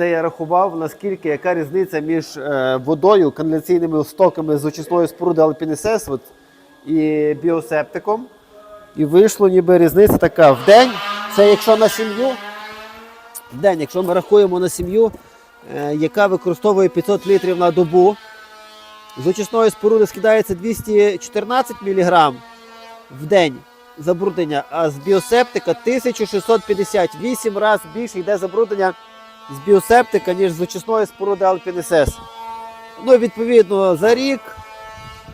Це я рахував, наскільки яка різниця між е, водою, каналізаційними стоками з очисної споруди Алпінісес от, і біосептиком. І вийшло ніби різниця така в день. Це якщо на сім'ю, в день, якщо ми рахуємо на сім'ю, е, яка використовує 500 літрів на добу, з очисної споруди скидається 214 мг в день забруднення, а з біосептика 1658 разів більше йде забруднення з біосептика, ніж з очисної споруди Alpine Ну, відповідно, за рік,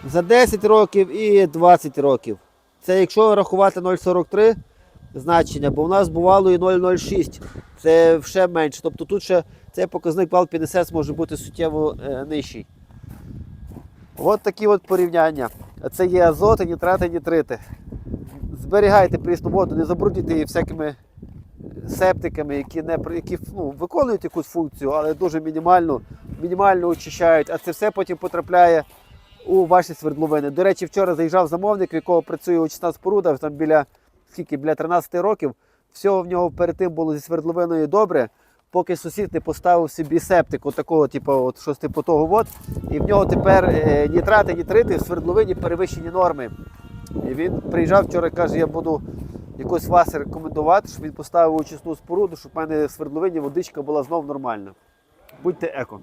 за 10 років і 20 років. Це якщо рахувати 0,43 значення, бо в нас бувало і 0,06. Це ще менше. Тобто тут ще цей показник Alpine може бути суттєво е, нижчий. От такі от порівняння. Це є азоти, нітрати, нітрити. Зберігайте прісну воду, не забруднюйте її всякими септиками, які не які ну, виконують якусь функцію, але дуже мінімально, мінімально очищають, а це все потім потрапляє у ваші свердловини. До речі, вчора заїжджав замовник, в якого працює очисна споруда, там біля скільки, біля 13 років. Всього в нього перед тим було зі свердловиною добре, поки сусід не поставив собі септик, отакого, типу, от, щось типу того. От, і в нього тепер е, нітрати, нітрити в свердловині перевищені норми. І він приїжджав вчора, каже, я буду якось вас рекомендувати, щоб він поставив очисну споруду, щоб в мене свердловині водичка була знов нормальна. Будьте еко.